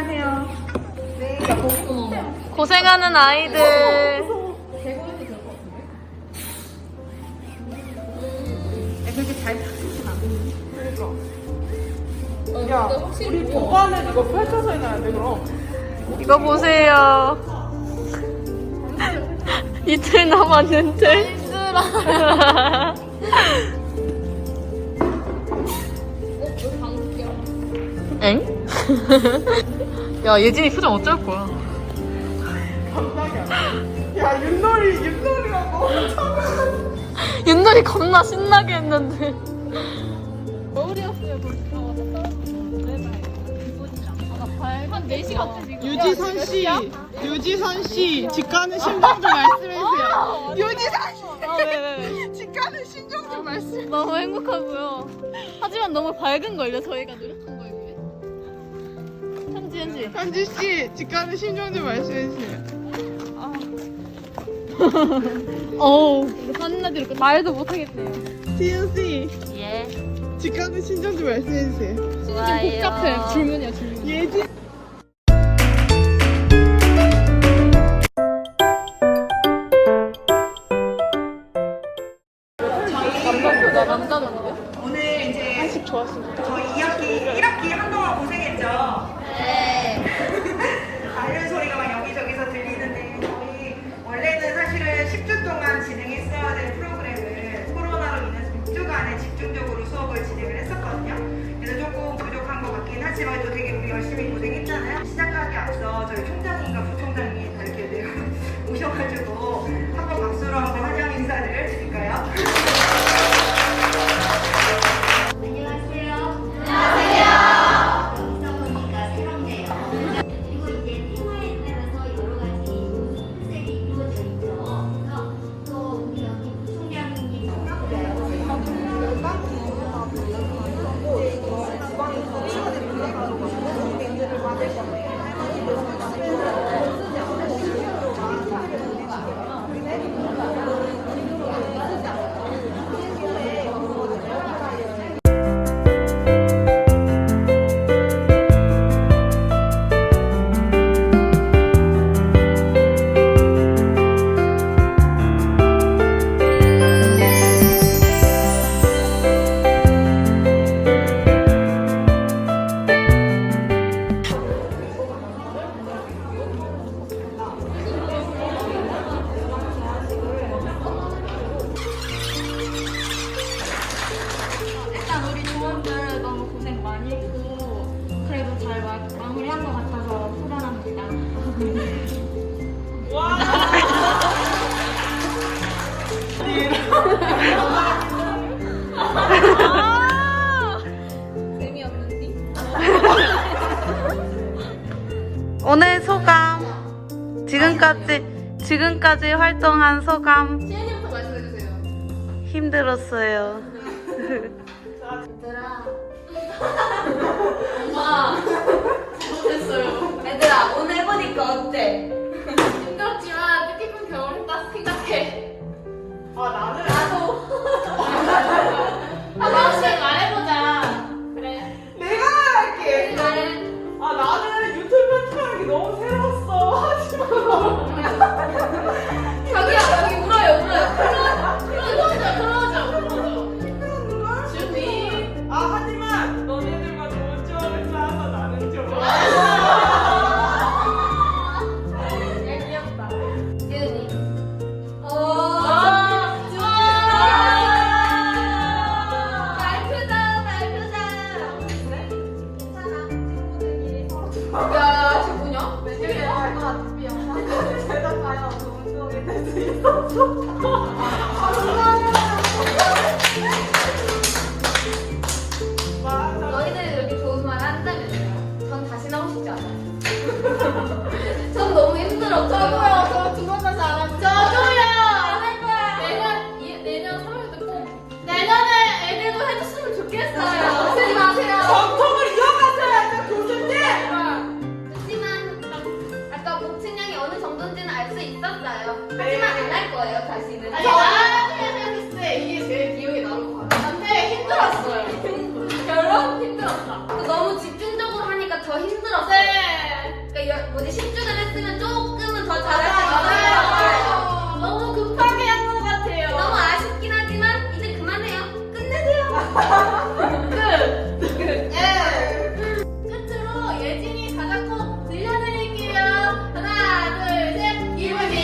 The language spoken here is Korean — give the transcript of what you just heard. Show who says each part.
Speaker 1: 조심하세요.
Speaker 2: 고생하는 아이들.
Speaker 1: 그렇게 잘 펴지진 않아.
Speaker 3: 야, 우리 보관은 이거 펼쳐서 해놔야 돼, 그럼.
Speaker 2: 이거 보세요. 이틀 남았는데. 엥? 야, 예진이 표정 어쩔 거야?
Speaker 3: 감당이 안 돼. 야, 윷놀이, 참.
Speaker 2: 윤돌이 겁나 신나게 했는데.
Speaker 3: 유지선 씨, 유지선 씨, 집 가는 심정 좀 말씀해 주세요. 유지선 씨,
Speaker 2: 아, 왜, 왜, 왜?
Speaker 3: 집 가는 심정 좀 말씀.
Speaker 2: 너무 행복하고요. 하지만 너무 밝은 걸요, 저희가 노력한 비해. 현지현 씨.
Speaker 3: 현지 씨, 집 가는 심정 좀 말씀해 주세요.
Speaker 2: 어우, 한마디로 말도 못하겠네요.
Speaker 3: 지윤 씨,
Speaker 2: 예.
Speaker 3: 집 가는 심정 좀 말씀해 주세요.
Speaker 2: 좋아요. 복잡해. 질문이야, 질문.
Speaker 3: 예지.
Speaker 1: 오늘 이제
Speaker 3: 한식 좋았습니다.
Speaker 1: 집중적으로 수업을 진행을 했었거든요. 그래서 조금 부족한 것 같긴 하지만 또 되게 우리 열심히 고생했잖아요. 시작하기 앞서 저희 총장님과 부총장님 다 이렇게 네, 오셔가지고 한번 박수로 한번 환영 인사를 드릴까요?
Speaker 2: 오늘 소감. 지금까지, 지금까지 활동한 소감.
Speaker 4: 시현이부터 말씀해주세요.
Speaker 2: 힘들었어요.
Speaker 4: 얘들아. 어. 저도요.
Speaker 3: 제가
Speaker 4: 꼭 들려드릴게요. 하나, 둘, 셋. 이분이